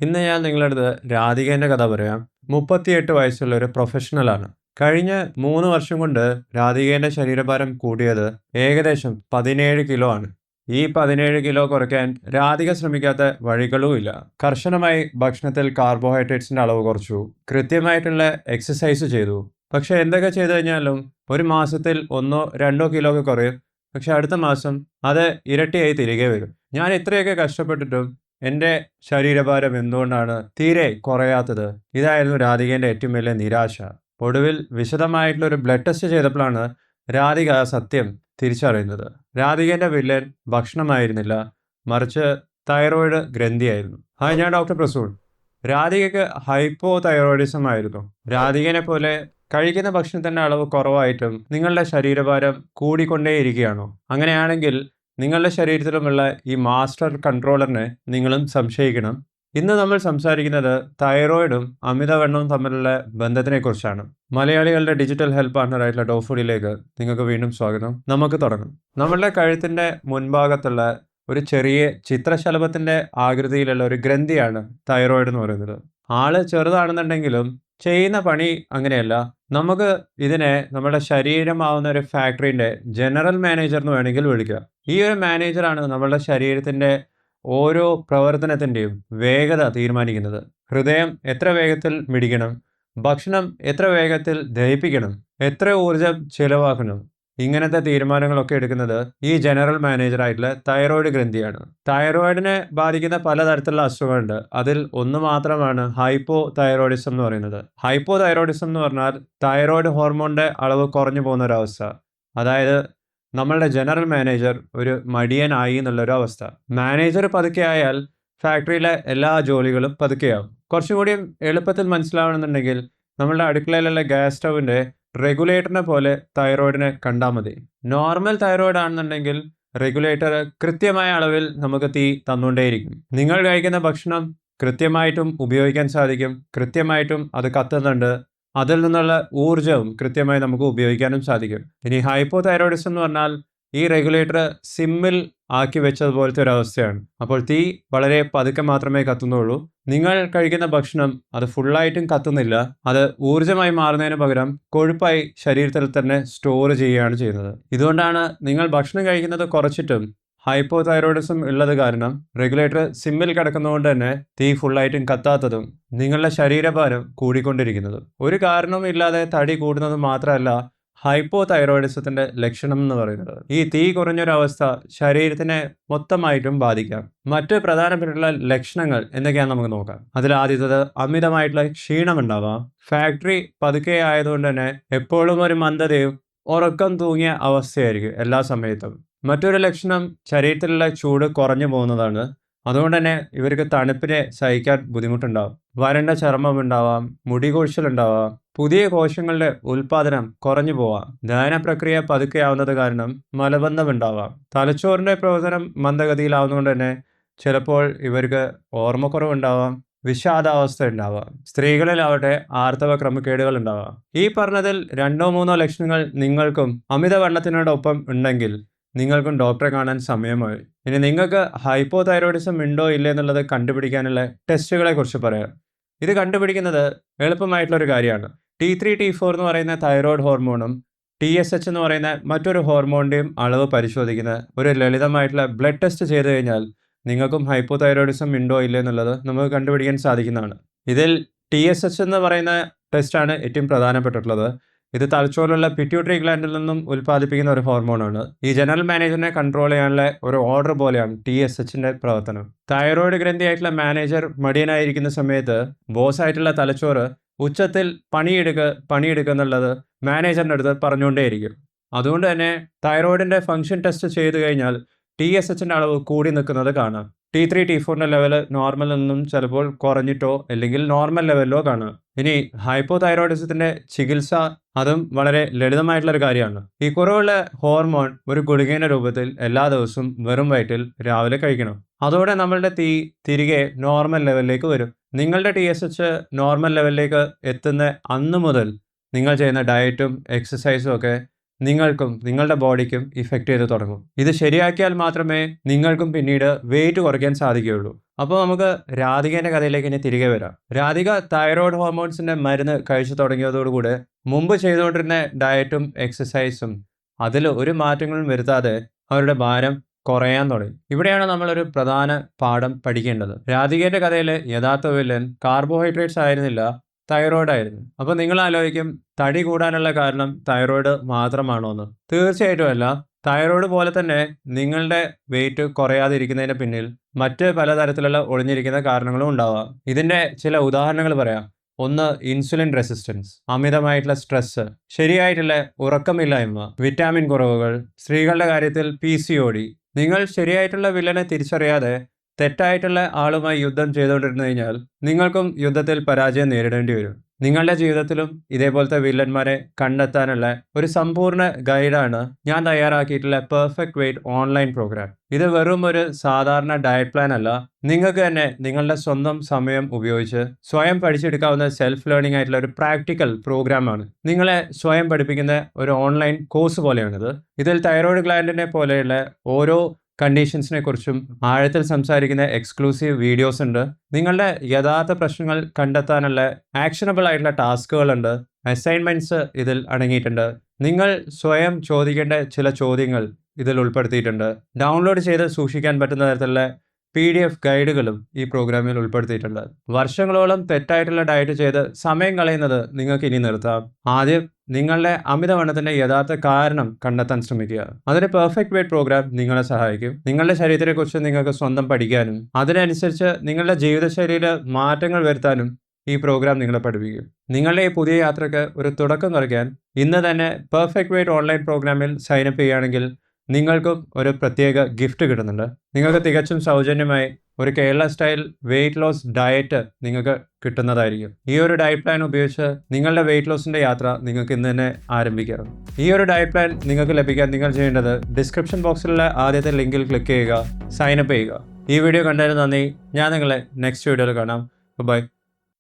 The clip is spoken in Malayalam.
ഇന്ന് ഞാൻ നിങ്ങളുടെ രാധികേന്റെ കഥ പറയാം. മുപ്പത്തിയെട്ട് വയസ്സുള്ള ഒരു പ്രൊഫഷണലാണ് കഴിഞ്ഞ മൂന്ന് വർഷം കൊണ്ട് രാധികേന്റെ ശരീരഭാരം കൂടിയത് ഏകദേശം പതിനേഴ് കിലോ ആണ്. ഈ പതിനേഴ് കിലോ കുറയ്ക്കാൻ രാധിക ശ്രമിക്കാത്ത വഴികളുമില്ല കർശനമായി ഭക്ഷണത്തിൽ കാർബോഹൈഡ്രേറ്റ്സിന്റെ അളവ് കുറച്ചു. കൃത്യമായിട്ടുള്ള എക്സസൈസ് ചെയ്തു. പക്ഷെ എന്തൊക്കെ ചെയ്തു കഴിഞ്ഞാലും ഒരു മാസത്തിൽ ഒന്നോ രണ്ടോ കിലോ ഒക്കെ കുറയും. പക്ഷെ അടുത്ത മാസം അത് ഇരട്ടിയായി തിരികെ വരും. ഞാൻ ഇത്രയൊക്കെ കഷ്ടപ്പെട്ടിട്ടും എന്റെ ശരീരഭാരം എന്തുകൊണ്ടാണ് തീരെ കുറയാത്തത്? ഇതായിരുന്നു രാധികേന്റെ ഏറ്റവും വലിയ നിരാശ. ഒടുവിൽ വിശദമായിട്ടുള്ള ഒരു ബ്ലഡ് ടെസ്റ്റ് ചെയ്തപ്പോഴാണ് രാധിക സത്യം തിരിച്ചറിയുന്നത്. രാധികേന്റെ വില്ലൻ ഭക്ഷണമായിരുന്നില്ല. മറിച്ച് തൈറോയിഡ് ഗ്രന്ഥിയായിരുന്നു. ഹായ് ഞാൻ ഡോക്ടർ പ്രസൂൺ. രാധികയ്ക്ക് ഹൈപ്പോ തൈറോയിഡിസം ആയിരുന്നു. രാധികനെ പോലെ കഴിക്കുന്ന ഭക്ഷണത്തിന്റെ അളവ് കുറവായിട്ടും നിങ്ങളുടെ ശരീരഭാരം കൂടിക്കൊണ്ടേയിരിക്കുകയാണോ? അങ്ങനെയാണെങ്കിൽ നിങ്ങളുടെ ശരീരത്തിലുമുള്ള ഈ മാസ്റ്റർ കൺട്രോളറിനെ നിങ്ങളും സംശയിക്കണം. ഇന്ന് നമ്മൾ സംസാരിക്കുന്നത് തൈറോയിഡും അമിതവണ്ണവും തമ്മിലുള്ള ബന്ധത്തിനെക്കുറിച്ചാണ്. മലയാളികളുടെ ഡിജിറ്റൽ ഹെൽത്ത് പാർട്ണറായിട്ടുള്ള ഡോഫുഡിലേക്ക് നിങ്ങൾക്ക് വീണ്ടും സ്വാഗതം. നമുക്ക് തുടങ്ങാം. നമ്മളുടെ കഴുത്തിന്റെ മുൻഭാഗത്തുള്ള ഒരു ചെറിയ ചിത്രശലഭത്തിന്റെ ആകൃതിയിലുള്ള ഒരു ഗ്രന്ഥിയാണ് തൈറോയിഡ് എന്ന് പറയുന്നത്. ആൾ ചെറുതാണെന്നുണ്ടെങ്കിലും ചെയ്യുന്ന പണി അങ്ങനെയല്ല. നമുക്ക് ഇതിനെ നമ്മുടെ ശരീരമാവുന്ന ഒരു ഫാക്ടറിന്റെ ജനറൽ മാനേജർ എന്ന് വേണമെങ്കിൽ വിളിക്കാം. ഈ ഒരു മാനേജറാണ് നമ്മളുടെ ശരീരത്തിന്റെ ഓരോ പ്രവർത്തനത്തിന്റെയും വേഗത തീരുമാനിക്കുന്നത്. ഹൃദയം എത്ര വേഗത്തിൽ മിടിക്കണം? ഭക്ഷണം എത്ര വേഗത്തിൽ ദഹിപ്പിക്കണം? എത്ര ഊർജം ചിലവാക്കണം? ഇങ്ങനത്തെ തീരുമാനങ്ങളൊക്കെ എടുക്കുന്നത് ഈ ജനറൽ മാനേജറായിട്ടുള്ള തൈറോയിഡ് ഗ്രന്ഥിയാണ്. തൈറോയിഡിനെ ബാധിക്കുന്ന പലതരത്തിലുള്ള അസുഖങ്ങളുണ്ട് അതിൽ ഒന്ന് മാത്രമാണ് ഹൈപ്പോ തൈറോയിഡിസം എന്ന് പറയുന്നത്. ഹൈപ്പോ തൈറോയിഡിസം എന്ന് പറഞ്ഞാൽ തൈറോയിഡ് ഹോർമോണിന്റെ അളവ് കുറഞ്ഞു പോകുന്ന ഒരവസ്ഥ അതായത് നമ്മളുടെ ജനറൽ മാനേജർ ഒരു മടിയനായി എന്നുള്ളൊരു അവസ്ഥ. മാനേജർ പതുക്കെ ആയാൽ ഫാക്ടറിയിലെ എല്ലാ ജോലികളും പതുക്കെയാവും. കുറച്ചും കൂടി എളുപ്പത്തിൽ മനസ്സിലാവണമെന്നുണ്ടെങ്കിൽ നമ്മളുടെ അടുക്കളയിലുള്ള ഗ്യാസ് സ്റ്റൗവിന്റെ റെഗുലേറ്ററിനെ പോലെ തൈറോയിഡിനെ കണ്ടാൽ മതി. നോർമൽ തൈറോയിഡ് ആണെന്നുണ്ടെങ്കിൽ റെഗുലേറ്റർ കൃത്യമായ അളവിൽ നമുക്ക് തീ തന്നുകൊണ്ടേയിരിക്കും. നിങ്ങൾ കഴിക്കുന്ന ഭക്ഷണം കൃത്യമായിട്ടും ഉപയോഗിക്കാൻ സാധിക്കും കൃത്യമായിട്ടും അത് കത്തുന്നുണ്ട് അതിൽ നിന്നുള്ള ഊർജവും കൃത്യമായി നമുക്ക് ഉപയോഗിക്കാനും സാധിക്കും. ഇനി ഹൈപ്പോ തൈറോയിഡിസം എന്ന് പറഞ്ഞാൽ ഈ റെഗുലേറ്റർ സിമ്മിൽ ആക്കി വെച്ചതുപോലത്തെ അവസ്ഥയാണ്. അപ്പോൾ തീ വളരെ പതുക്കെ മാത്രമേ കത്തുന്നുള്ളൂ. നിങ്ങൾ കഴിക്കുന്ന ഭക്ഷണം അത് ഫുള്ളായിട്ടും കത്തുന്നില്ല. അത് ഊർജമായി മാറുന്നതിന് പകരം കൊഴുപ്പായി ശരീരത്തിൽ തന്നെ സ്റ്റോർ ചെയ്യുകയാണ് ചെയ്യുന്നത്. ഇതുകൊണ്ടാണ് നിങ്ങൾ ഭക്ഷണം കഴിക്കുന്നത് കുറച്ചിട്ടും ഹൈപ്പോ തൈറോയിഡിസം ഉള്ളത് കാരണം റെഗുലേറ്റർ സിമ്മിൽ കിടക്കുന്നതുകൊണ്ട് തന്നെ തീ ഫുള്ളായിട്ടും കത്താത്തതും നിങ്ങളുടെ ശരീരഭാരം കൂടിക്കൊണ്ടിരിക്കുന്നതും. ഒരു കാരണവും ഇല്ലാതെ തടി കൂടുന്നത് മാത്രമല്ല ഹൈപ്പോ തൈറോയിഡിസത്തിന്റെ ലക്ഷണം എന്ന് പറയുന്നത് ഈ തീ കുറഞ്ഞൊരവസ്ഥ ശരീരത്തിനെ മൊത്തമായിട്ടും ബാധിക്കാം. മറ്റ് പ്രധാനപ്പെട്ടുള്ള ലക്ഷണങ്ങൾ എന്തൊക്കെയാണ് നമുക്ക് നോക്കാം. അതിൽ ആദ്യത്തത് അമിതമായിട്ടുള്ള ക്ഷീണം ഉണ്ടാവാം ഫാക്ടറി പതുക്കെ ആയതുകൊണ്ട് തന്നെ എപ്പോഴും ഒരു മന്ദതയും ഉറക്കം തൂങ്ങിയ അവസ്ഥയായിരിക്കും എല്ലാ സമയത്തും. മറ്റൊരു ലക്ഷണം ശരീരത്തിലുള്ള ചൂട് കുറഞ്ഞു പോകുന്നതാണ് അതുകൊണ്ട് തന്നെ ഇവർക്ക് തണുപ്പിനെ സഹിക്കാൻ ബുദ്ധിമുട്ടുണ്ടാവും. വരണ്ട ചർമ്മം ഉണ്ടാവാം മുടി കൊഴിച്ചിലുണ്ടാവാം പുതിയ കോശങ്ങളുടെ ഉൽപാദനം കുറഞ്ഞു പോവാം. ദഹന പ്രക്രിയ പതുക്കെയാവുന്നത് കാരണം മലബന്ധം ഉണ്ടാവാം. തലച്ചോറിന്റെ പ്രവർത്തനം മന്ദഗതിയിലാവുന്നതുകൊണ്ട് തന്നെ ചിലപ്പോൾ ഇവർക്ക് ഓർമ്മക്കുറവുണ്ടാവാം വിഷാദാവസ്ഥ ഉണ്ടാവാം. സ്ത്രീകളിലാവട്ടെ ആർത്തവ ക്രമക്കേടുകൾ ഉണ്ടാവാം. ഈ പറഞ്ഞതിൽ രണ്ടോ മൂന്നോ ലക്ഷണങ്ങൾ നിങ്ങൾക്കും അമിതവണ്ണത്തിനോടൊപ്പം ഉണ്ടെങ്കിൽ നിങ്ങൾക്കും ഡോക്ടറെ കാണാൻ സമയമായി. ഇനി നിങ്ങൾക്ക് ഹൈപ്പോ തൈറോയിഡിസം ഉണ്ടോ ഇല്ലേ എന്നുള്ളത് കണ്ടുപിടിക്കാനുള്ള ടെസ്റ്റുകളെ കുറിച്ച് പറയാം. ഇത് കണ്ടുപിടിക്കുന്നത് എളുപ്പമായിട്ടുള്ള ഒരു കാര്യമാണ്. ടി ത്രീ ടി ഫോർ എന്ന് പറയുന്ന തൈറോയ്ഡ് ഹോർമോണും ടി എസ് എച്ച് എന്ന് പറയുന്ന മറ്റൊരു ഹോർമോണിന്റെയും അളവ് പരിശോധിക്കുന്ന ഒരു ലളിതമായിട്ടുള്ള ബ്ലഡ് ടെസ്റ്റ് ചെയ്ത് കഴിഞ്ഞാൽ നിങ്ങൾക്കും ഹൈപ്പോ തൈറോയിഡിസം ഉണ്ടോ ഇല്ലേ എന്നുള്ളത് നമുക്ക് കണ്ടുപിടിക്കാൻ സാധിക്കുന്നതാണ്. ഇതിൽ ടി എസ് എച്ച് എന്ന് പറയുന്ന ടെസ്റ്റാണ് ഏറ്റവും പ്രധാനപ്പെട്ടിട്ടുള്ളത്. ഇത് തലച്ചോറിലുള്ള പിറ്റ്യൂട്ടറി ഗ്ലാൻഡിൽ നിന്നും ഉൽപ്പാദിപ്പിക്കുന്ന ഒരു ഹോർമോണാണ് ഈ ജനറൽ മാനേജറിനെ കൺട്രോൾ ചെയ്യാനുള്ള ഒരു ഓർഡർ പോലെയാണ് ടി എസ് എച്ചിന്റെ പ്രവർത്തനം. തൈറോയിഡ് ഗ്രന്ഥിയായിട്ടുള്ള മാനേജർ മടിയനായിരിക്കുന്ന സമയത്ത് ബോസ് ആയിട്ടുള്ള തലച്ചോറ് ഉച്ചത്തിൽ പണിയെടുക്കുക പണിയെടുക്കുക എന്നുള്ളത് മാനേജറിന്റെ അടുത്ത് പറഞ്ഞുകൊണ്ടേയിരിക്കും. അതുകൊണ്ട് തന്നെ തൈറോയിഡിന്റെ ഫംഗ്ഷൻ ടെസ്റ്റ് ചെയ്തു കഴിഞ്ഞാൽ ടി എസ് എച്ചിന്റെ അളവ് കൂടി നിൽക്കുന്നത് കാണാം. ടി ത്രീ ടി ഫോറിന്റെ ലെവൽ നോർമൽ നിന്നും ചിലപ്പോൾ കുറഞ്ഞിട്ടോ അല്ലെങ്കിൽ നോർമൽ ലെവലിലോ കാണുക. ഇനി ഹൈപ്പോ തൈറോയിഡിസത്തിന്റെ ചികിത്സ അതും വളരെ ലളിതമായിട്ടുള്ള ഒരു കാര്യമാണ്. ഈ കുറവുള്ള ഹോർമോൺ ഒരു ഗുളികയുടെ രൂപത്തിൽ എല്ലാ ദിവസവും വെറും വയറ്റിൽ രാവിലെ കഴിക്കണം. അതോടെ നമ്മളുടെ തീ തിരികെ നോർമൽ ലെവലിലേക്ക് വരും. നിങ്ങളുടെ ടി എസ് എച്ച് നോർമൽ ലെവലിലേക്ക് എത്തുന്ന അന്ന് മുതൽ നിങ്ങൾ ചെയ്യുന്ന ഡയറ്റും എക്സസൈസും ഒക്കെ നിങ്ങൾക്കും നിങ്ങളുടെ ബോഡിക്കും ഇഫക്റ്റ് ചെയ്ത് തുടങ്ങും. ഇത് ശരിയാക്കിയാൽ മാത്രമേ നിങ്ങൾക്കും പിന്നീട് വെയിറ്റ് കുറയ്ക്കാൻ സാധിക്കുകയുള്ളൂ. അപ്പോൾ നമുക്ക് രാധികേന്റെ കഥയിലേക്ക് ഇനി തിരികെ വരാം. രാധിക തൈറോയ്ഡ് ഹോർമോൺസിന്റെ മരുന്ന് കഴിച്ചു തുടങ്ങിയതോടുകൂടെ മുമ്പ് ചെയ്തുകൊണ്ടിരുന്ന ഡയറ്റും എക്സസൈസും അതിൽ ഒരു മാറ്റങ്ങളും വരുത്താതെ അവരുടെ ഭാരം കുറയാൻ തുടങ്ങി. ഇവിടെയാണ് നമ്മളൊരു പ്രധാന പാഠം പഠിക്കേണ്ടത്. രാധികേന്റെ കഥയിലെ യഥാർത്ഥ വില്ലൻ കാർബോഹൈഡ്രേറ്റ്സ് ആയിരുന്നില്ല. തൈറോയ്ഡ് ആയിരുന്നു അപ്പോൾ നിങ്ങൾ ആലോചിക്കും തടി കൂടാനുള്ള കാരണം തൈറോയ്ഡ് മാത്രമാണോ എന്ന് തീർച്ചയായിട്ടും അല്ല. തൈറോയ്ഡ് പോലെ തന്നെ നിങ്ങളുടെ വെയിറ്റ് കുറയാതിരിക്കുന്നതിന് പിന്നിൽ മറ്റ് പലതരത്തിലുള്ള ഒളിഞ്ഞിരിക്കുന്ന കാരണങ്ങളും ഉണ്ടാവാം. ഇതിന്റെ ചില ഉദാഹരണങ്ങൾ പറയാം. ഒന്ന് ഇൻസുലിൻ റെസിസ്റ്റൻസ് അമിതമായിട്ടുള്ള സ്ട്രെസ് ശരിയായിട്ടുള്ള ഉറക്കമില്ലായ്മ വിറ്റാമിൻ കുറവുകൾ സ്ത്രീകളുടെ കാര്യത്തിൽ പി നിങ്ങൾ ശരിയായിട്ടുള്ള വില്ലനെ തിരിച്ചറിയാതെ തെറ്റായിട്ടുള്ള ആളുമായി യുദ്ധം ചെയ്തുകൊണ്ടിരുന്നു കഴിഞ്ഞാൽ നിങ്ങൾക്കും യുദ്ധത്തിൽ പരാജയം നേരിടേണ്ടി വരും. നിങ്ങളുടെ ജീവിതത്തിലും ഇതേപോലത്തെ വില്ലന്മാരെ കണ്ടെത്താനുള്ള ഒരു സമ്പൂർണ ഗൈഡാണ് ഞാൻ തയ്യാറാക്കിയിട്ടുള്ള പെർഫെക്റ്റ് വെയിറ്റ് ഓൺലൈൻ പ്രോഗ്രാം ഇത് വെറും ഒരു സാധാരണ ഡയറ്റ് പ്ലാൻ അല്ല. നിങ്ങൾക്ക് തന്നെ നിങ്ങളുടെ സ്വന്തം സമയം ഉപയോഗിച്ച് സ്വയം പഠിച്ചെടുക്കാവുന്ന സെൽഫ് ലേണിംഗ് ആയിട്ടുള്ള ഒരു പ്രാക്ടിക്കൽ പ്രോഗ്രാമാണ് നിങ്ങളെ സ്വയം പഠിപ്പിക്കുന്ന ഒരു ഓൺലൈൻ കോഴ്സ് പോലെയാണിത്. ഇതിൽ തൈറോയ്ഡ് ഗ്ലാൻഡിനെ പോലെയുള്ള ഓരോ കണ്ടീഷൻസിനെ കുറിച്ചും ആഴത്തിൽ സംസാരിക്കുന്ന എക്സ്ക്ലൂസീവ് വീഡിയോസ് ഉണ്ട്. നിങ്ങളുടെ യഥാർത്ഥ പ്രശ്നങ്ങൾ കണ്ടെത്താനുള്ള ആക്ഷനബിൾ ആയിട്ടുള്ള ടാസ്കുകളുണ്ട്. അസൈൻമെന്റ്സ് ഇതിൽ അടങ്ങിയിട്ടുണ്ട്. നിങ്ങൾ സ്വയം ചോദിക്കേണ്ട ചില ചോദ്യങ്ങൾ ഇതിൽ ഉൾപ്പെടുത്തിയിട്ടുണ്ട്. ഡൗൺലോഡ് ചെയ്ത് സൂക്ഷിക്കാൻ പറ്റുന്ന തരത്തിലുള്ള പി ഡി എഫ് ഗൈഡുകളും ഈ പ്രോഗ്രാമിൽ ഉൾപ്പെടുത്തിയിട്ടുണ്ട്. വർഷങ്ങളോളം തെറ്റായിട്ടുള്ള ഡയറ്റ് ചെയ്ത് സമയം കളയുന്നത് നിങ്ങൾക്ക് ഇനി നിർത്താം. ആദ്യം നിങ്ങളുടെ അമിതവണ്ണത്തിന്റെ യഥാർത്ഥ കാരണം കണ്ടെത്താൻ ശ്രമിക്കുക. അതിന് പെർഫെക്റ്റ് വെയിറ്റ് പ്രോഗ്രാം നിങ്ങളെ സഹായിക്കും. നിങ്ങളുടെ ശരീരത്തെക്കുറിച്ച് നിങ്ങൾക്ക് സ്വന്തം പഠിക്കാനും അതിനനുസരിച്ച് നിങ്ങളുടെ ജീവിതശൈലിയിൽ മാറ്റങ്ങൾ വരുത്താനും ഈ പ്രോഗ്രാം നിങ്ങളെ പഠിപ്പിക്കും. നിങ്ങളുടെ ഈ പുതിയ യാത്രയ്ക്ക് ഒരു തുടക്കം കുറിക്കാൻ ഇന്ന് തന്നെ പെർഫെക്റ്റ് വെയിറ്റ് ഓൺലൈൻ പ്രോഗ്രാമിൽ സൈനപ്പ് ചെയ്യുകയാണെങ്കിൽ നിങ്ങൾക്കും ഒരു പ്രത്യേക ഗിഫ്റ്റ് കിട്ടുന്നുണ്ട്. നിങ്ങൾക്ക് തികച്ചും സൗജന്യമായി ഒരു Kerala style weight loss diet നിങ്ങൾക്ക് കിട്ടുന്നതായിരിക്കും. ഈ ഒരു ഡയറ്റ് പ്ലാൻ ഉപയോഗിച്ച് നിങ്ങളുടെ വെയിറ്റ് ലോസിന്റെ യാത്ര നിങ്ങൾക്ക് ഇന്ന് തന്നെ ആരംഭിക്കാം. ഈ ഒരു ഡയറ്റ് പ്ലാൻ നിങ്ങൾക്ക് ലഭിക്കാൻ നിങ്ങൾ ചെയ്യേണ്ടത് ഡിസ്ക്രിപ്ഷൻ ബോക്സിലുള്ള ആദ്യത്തെ ലിങ്കിൽ ക്ലിക്ക് ചെയ്യുക സൈനപ്പ് ചെയ്യുക. ഈ വീഡിയോ കണ്ടതിന് നന്ദി. ഞാൻ നിങ്ങളെ നെക്സ്റ്റ് വീഡിയോയിൽ കാണാം. ബൈ